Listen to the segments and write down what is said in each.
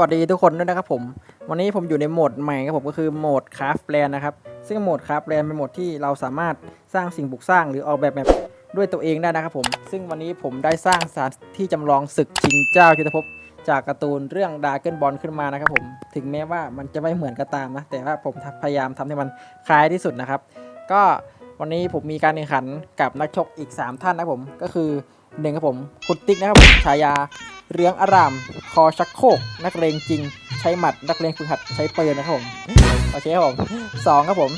วัสดีทุกคนด้วยนะครับผม วันนี้ผมอยู่ในโหมดใหม่ครับผมก็คือโหมดคราฟแลนนะครับ ซึ่งโหมดคราฟแลนเป็นโหมดที่เราสามารถสร้างสิ่งปลูกสร้างหรือออกแบบแบบด้วยตัวเองได้นะครับผม ซึ่งวันนี้ผมได้สร้างสถานที่จำลองศึกชิงเจ้ายุทธภพจากการ์ตูนเรื่องดาร์เกิลบอลขึ้นมานะครับผม ถึงแม้ว่ามันจะไม่เหมือนก็ตามนะ แต่ว่าผมพยายามทำให้มันคล้ายที่สุดนะครับ ก็วันนี้ผมมีการแข่งขันกับนักชกอีก 3 ท่านนะครับผม ก็คือหนึ่งครับผมคุณติ๊กนะครับผมฉายา เรืองอาราม คอชักโครกนักเลงจริง ใช้หมัด นักเลงฝึกหัด ใช้ปืนนะครับผมโอเคครับผมสองครับผม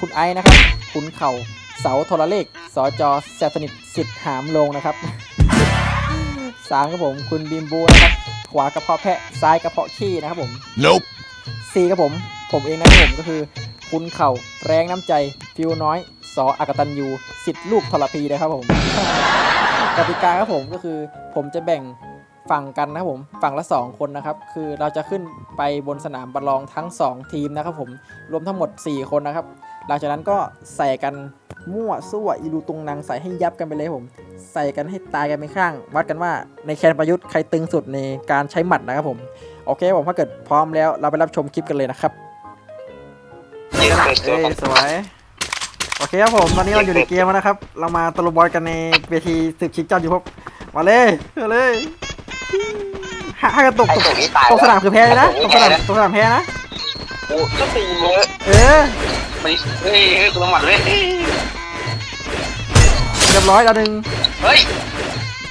คุณไอซ์นะครับ คุณเข่า เสาโทรเลข สอจอแซฟสนิทสิทธิ์หามลงนะครับสามครับผม คุณบิมบูนะครับ ขวากระเพาะแพะ ซ้ายกระเพาะขี้นะครับผม Nope. สี่ครับผม ผมเองนะครับผมก็คือ คุณเข่า แรงน้ำใจ ฟิวน้อย สออากตันยู สิทธิ์ลูกทรพีนะครับผมกติกาครับผมก็คือผมจะแบ่ง ฝั่งกันนะครับผมฝั่งละ 2 คนนะครับ คือเราจะขึ้นไปบนสนามประลองทั้ง 2 ทีมนะครับผมรวมทั้งหมด 4 คนนะครับ หลังจากนั้นก็ใส่กันมั่วซั่วอีลูตุงนางใส่ให้ยับกันไปเลยครับผม ใส่กันให้ตายกันไปข้าง วัดกันว่าในแคนประยุทธ์ใครตึงสุดในการใช้หมัดนะครับผมโอเคผมถ้าเกิดพร้อมแล้วเราไปรับชมคลิปกันเลยนะครับเปิดตัวเอ้ยสวยโอเคครับผมตอนนี้เราอยู่ในเกมแล้วนะครับ เรามาตะลุมบอลกันในเวทีศึกชิงเจ้าอยู่พบมาเลยมาเลย ห้าห้ากระตกไอ้ตกตัวนี้ตายตกสนามคือแพ้เลยนะตไอ้กตัวสนามนี้ตกสนามแพ้นะ โอ้ก็ตีเยอะเออ มันเฮ้ยเฮ้ยคุณละหมัดเว้ยเรียบร้อยแล้วหนึ่งเฮ้ย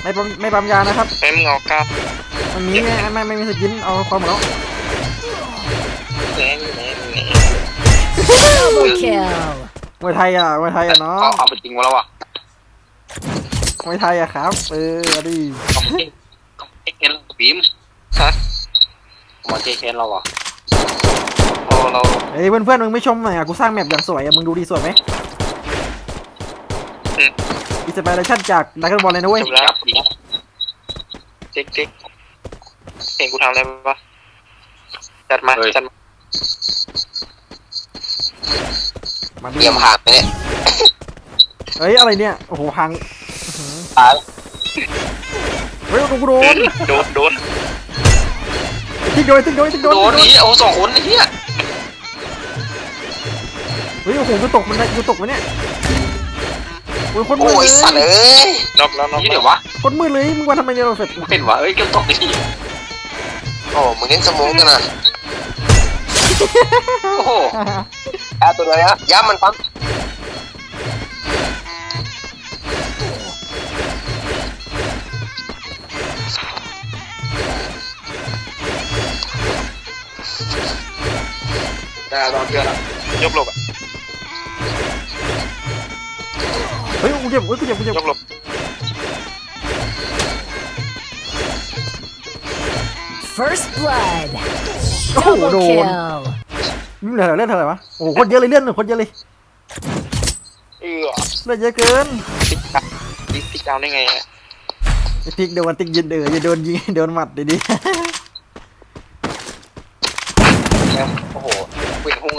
ไม่ปั๊มไม่ปั๊มยานะครับเต็มเงาก้ามันมีไม่ไม่ไม่มีสกินเอาความหมดแล้วแน่แน่แน่ Double kill. มวยไทยอะมวยไทยอะเนาะเอาเอาไปจริงวะแล้ววะมวยไทยอะครับ เออเอาดิเอาไปจริงเอาไปเคน บีมฮะมาเทเคนเราอะโอ้เราเฮ้ยเพื่อนเพื่อนๆมึงไม่ชมหน่อยอะกูสร้างแมปอย่างสวยอะมึงดูดีสวยไหมอิสปิเรชั่นจากดักเกิลบอลเลยนะเว้ย จบแล้วติ๊กติ๊กเองกูทำได้ปะจัดมาจัดมามาดิเยี่ยมหางเนี่ยเฮ้ยอะไรเนี่ย โอ้โหพัง ตาย เฮ้ยกูโดนโดนโดนติ๊กโดนติ๊กโดนติ๊กโดนโดนนี่เอาสองคนไอ้เหี้ยเฮ้ยโอ้โหกูตกมันกูตกมันเนี่ยโอ้ยโคนมืโอ้ดยเลสัตว์ยเอ้ยนอกแล้วนอกนี่เดี๋ยววะโคนมืดเลยมึงว่าทำไมเนี่ยเราเสร็จเป็นวะเอ้ยเกี่ยวตกดิโอ้มึงเล่นสมองกันนะโอ้โหแอบตัวเลยนะย้ำมันปั๊ม ได้ลองเชื่อละยกหลบอะเฮ้ยกูเจ็บเฮ้ยกูเจ็บกูเจ็บยกหลบ First blood. โอ้โห Double โดน kill. นี่เหลือเลือดเท่าไหร่วะโอ้โหคนเยอะเลยเลือดหนึ่งคนเยอะเลยเออเลือดเยอะเกินติ๊กตักติ๊กติ๊กดาวได้ไงฮะไอ้ติ๊กโดนติ๊กยืนเดืออย่าโดนยิงโดนหมัดดีแล้วโอ้โหเวียนหุ้ง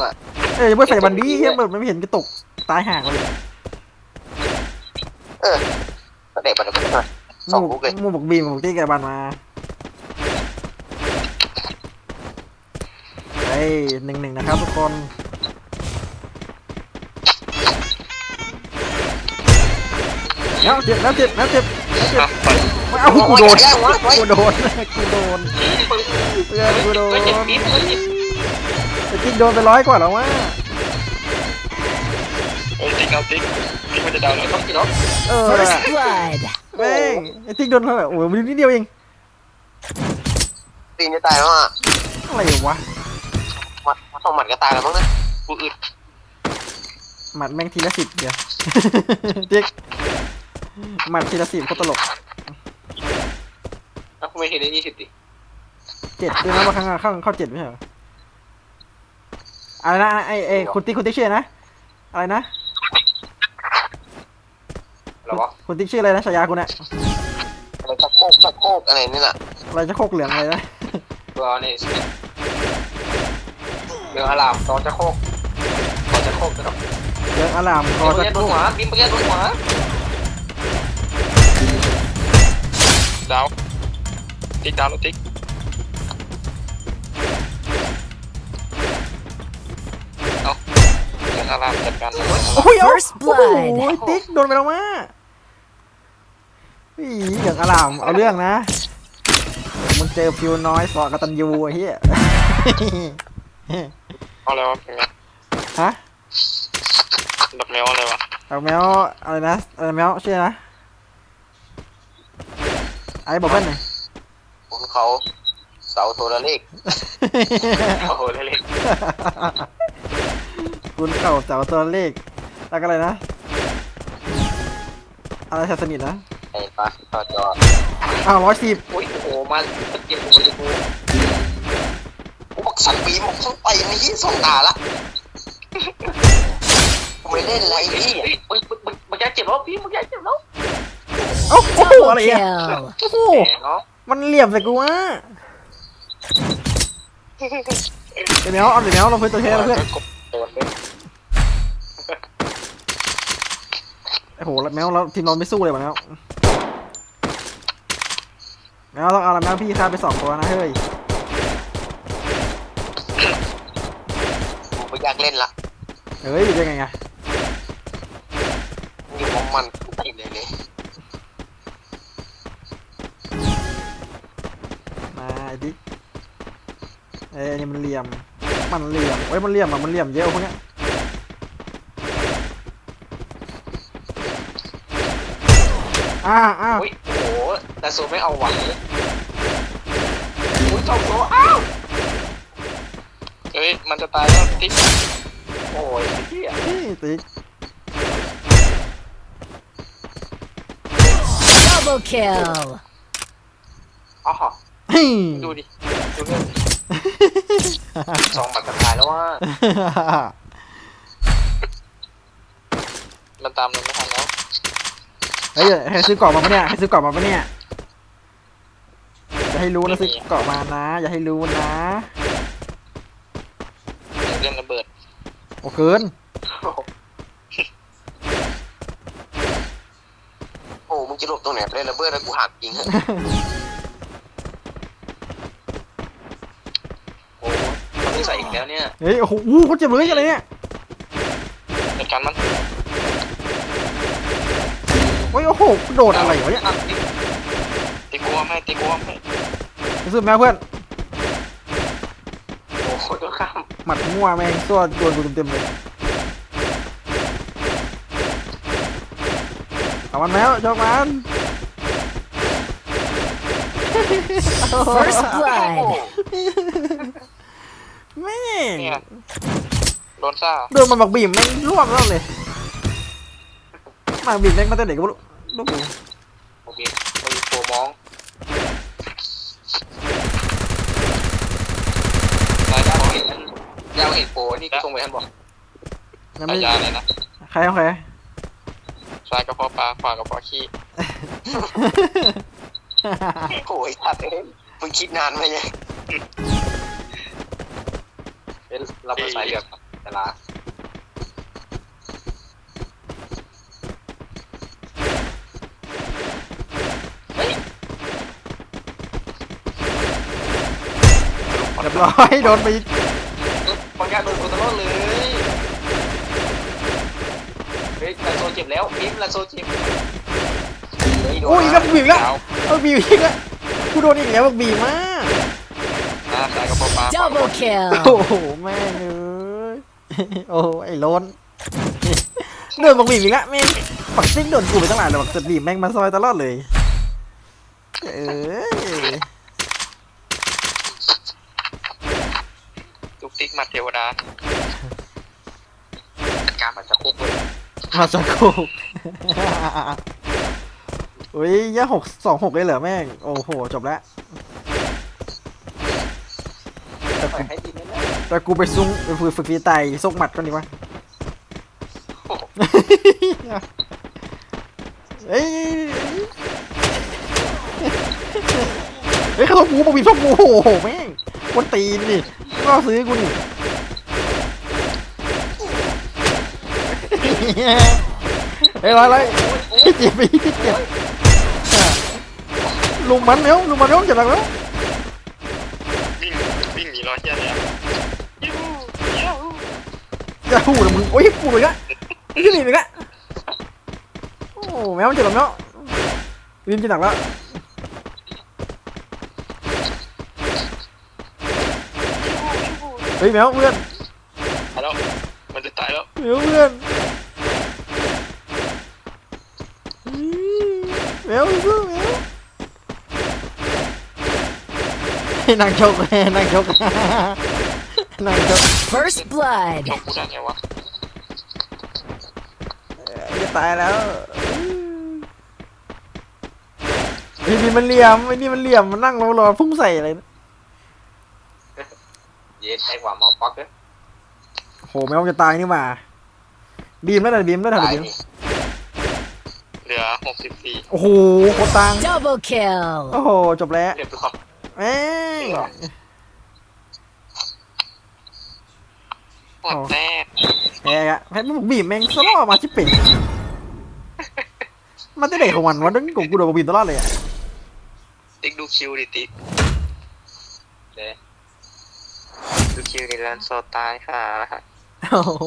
อะๆเอ้ยเพื่อใส่บันดี้เฮียแบบไม่เห็นกระตกตายห่างเลยเออเด็กมันก็ไม่สองลูกเลยมูบอกบีมบอกติ๊กกระบาลมาเฮ้ยหนึ่งหนึ่งนะครับทุกคนแล้วเจ็บแล้วเจ็บแล้วเจ็บแล้วเจ็บอะไปเอ้ากูโดนโอ้ยอย่าแย่งวะกูโดนกูโดนเพื่อนกูโดน ติ๊กโดนไปร้อยกว่าแล้ววะเฮ้ยติ๊กเอาติ๊กติ๊กมันจะดาวแล้วต้องกินเนาะเออ First blood. แม่งไอ้ติ๊กโดนเท่าไหร่โอ้ยมันนิดเดียวเอง ตีนจะตายแล้วอะอะไรวะมัดสองหมัดก็ตายแล้วมั้งนะกูอึดหมัดแม่งทีละสิบเดียว ติ๊กหมัดทีละสิบโคตรตลกแล้วกูไม่เห็นได้ยี่สิบดิเจ็ดด้วยนะว่าครั้งอะเข้าเข้าเจ็ดไม่ใช่เหรอ อะไรนะไอ้ไอ้คุณติ๊กคุณติ๊กชื่ออะไรนะอะไรนะแล้ววะคุณติ๊กชื่ออะไรนะฉายาคุณอะอะไรตะโคกตะโคกอะไรนี่แหละอะไรจะโคกเหลืองอะไรนะตัวนี่เรื่องอารามตอนจะโคกตอนจะโคกจะดอกเหลืองอลามคบิอมเปีจะยโดนหัวบิมเปียโดนหัวดาวติ๊กดาวแล้วติ๊ก การเลยโอ้ยเอา First โอ้โห blood ติ๊กโดนไปแล้วมาอีเหลืองอลามเอาเรื่องนะ มึงเจอฟิวน้อยสอกตันยูไอ้เหี้ย เอาอะไรวะเป็นไงฮะดับแมวอะไรวะเอาแมวอะไรนะอะไรแมวชื่ออะไรนะไอ้บอกเพื่อนหน่อยคุณเขาเสาโทรเลขโอ้โหเลข คุณเก่าเจ้าตัวเลข แล้วก็อะไรนะ อะไรชาสนิทนะไอ้ปะต่อจออ้าวร้อยสิบโอ้ยโอ้โหมาเก็บกูเลยกูกูบอกสัตว์ปีมันต้องไปในยี่สองตาละกูไม่เล่นอะไรพี่มึงมึงมึงมึงจะเจ็บแล้วพี่มึงจะเจ็บแล้วเอ้าโอ้โห Double อะไรอะ kill. โอ้โหเนาะมันเหลี่ยมใส่กูอะเดี๋ยวแมวเอาเดี๋ยวแมวเราเพื่อนตัวเท่เราเพื่อนโด นเลยโอ้โหแล้วแมวเราทีมเราไม่สู้เลยว่ะแมวแมวต้องเอาละแมวพี่ฆ่าไปสองตัวนะเฮ้ยกูไม่อยากเล่นละเฮ้ยยังไงไงอยู่ของมันกูติดเลยเลยมาไอ้ดิ๊กเอ้ยอันนี่มันเหลี่ยม มันเหลี่ยมเอ้ยมันเหลี่ยมอะมันเหลี่ยมเยอะพวกเนี้ยอ้าวอ้าวอุ้ยโอ้โหแต่โซไม่เอาหวังเลยอุ้ยสองโซอ้าวเฮ้ยมันจะตายแล้วติ๊กโอ้ยเฮียนี่ติ๊ก Double kill. อ๋อเฮ้ยดูดิดูเรื่อง สองบัตรจะตายแล้วว่า มันตามเราไม่ทันแล้ว เฮ้ยให้ซื้อกรอบมาปะเนี่ยให้ซื้อกรอบมาปะเนี่ยอย่าให้รู้นะซื้อกรอบมานะ อย่าให้รู้นะเรื่องระเบิด โอ้เกิน โอ้ มึงจะหลบตรงไหนไปเล่นระเบิดแล้วกูหักจริงฮะโอ้เขาไม่ ใส่อีกแล้วเนี่ยเฮ้ยโอ้โหอู้เขาเจ็บเลยอะไรเนี่ยเหตุการณ์มันโอ้ยโอ้โหโดดอะไรวะเนี่ยตีกลัวไหมตีกลัวไหมซื้อแมวเพื่อนโอ้โหตัวข้ามหมัดมั่วแม่งตัวโดนกูเต็มๆเลยเอามันแล้วชอบมัน First blood. แม่งเนี่ยโดนซ่าโดนมันบักบีมแม่งร่วมแล้วเลยมาบีมแม่งมาแต่เด็กก็ไม่รู้ลูกกูโอเคเราอยู่โปรมองรายได้เห็นยาวเห็นโปรนี่ก็ส่งไปท่านบอกยังอาไม่ยาเลยนะใครเอาใครซ้ายกระเพาะปลาขวากระเพาะขี้โอ้ยทัดเองมึงคิดนานไหมเนี่ย เป็นเราไปสายเลือกครับแต่ละเฮ้ยเรียบร้อยโดนไปบางอย่างโดนโคตรเลยเฮ้ยลาโซเจ็บแล้วพิมลาโซเจ็บเฮ้โดนอุ้ยก็บีมแล้วเอาเอาบีมอีกแล้วกูโดนอีกแล้วบักบีมมาก Double kill. โอ้โหแม่งเอ้ยโอ้โหไอ้โล้นโดนบักบีมอีกแล้วแม่งปักซิ่งโดนกูไปตั้งหลายแต่บักสบีมแม่งมาซอยตลอดเลยเอ้ยตุกติ๊กมาเทวดาจัดการมันจะคุกเลยมาจากโคกอุ้ยย่าหกสองหกเลยเหรอแม่ง โอ้โห จบแล้ว ปล่ อยให้ดีนี่แหละแต่กูไปซุ้งไปฝึกฝึกฟีไตซกหมัดก่อนดีวะโอ้โหเฮ้ยเฮ้ยเขาต้องกูบอกมีชอบกูโอ้โหแม่งคนตีนนี่ก็ซื้อกูนี่เฮ้ยร้อยร้อยเจ็บไปเจ็บลุงมันแล้วลุงมันแล้วเจ็บหนักแล้ว วิ่งวิ่งหนีรอยเหี้ยเลยอะยูยูจะหูเลยมึงโอ้ยปูเลยกะขึ้นอีกเลยกะโอ้แมวมันเจ็บหรอแมววินจะหนักแล้วเฮ้ยแมวเพื่อนตายแล้วมันจะตายแล้วแมวเพื่อนแมวสู้แมวให้นางชกให้นางชกนางชก First blood. จบกูได้ไงวะจะตายแล้วไอ้นี่มันเหลี่ยมไอ้นี่มันเหลี่ยมมันนั่งรอรอพุ่งใส่อะไรนะเย็ดใช้ความเมาปักเลยโหแมวจะตายนี่หว่าบีมแล้วนะบีมแล้วนะตายบีมนี่เหลือหกสิบสี่โอ้โหโคตรตัง Double kill. โอ้โหจบแล้วเรียบร้อย แม่งหม ดแน่แพ้อะแพ้มึงบีมแม่งสลอมาชิบเป็ดมันจะเด็กของมันวะนึกกูกูโดนบีมตลอดเลยอะติ๊กดูคิวดิติ๊กเด้ดูคิวในร้านโซตายค่ะโอ้โห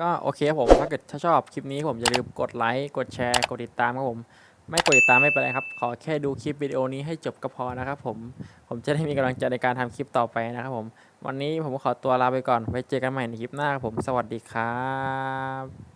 ก็โอเคครับผมถ้าเกิดถ้าชอบคลิปนี้ผมอย่าลืมกดไลค์กดแชร์กดติดตามครับผม ไม่กดติดตามไม่เป็นไรครับ ขอแค่ดูคลิปวิดีโอนี้ให้จบก็พอนะครับผม ผมจะได้มีกำลังใจในการทำคลิปต่อไปนะครับผม วันนี้ผมขอตัวลาไปก่อน ไว้เจอกันใหม่ในคลิปหน้าครับผม สวัสดีครับ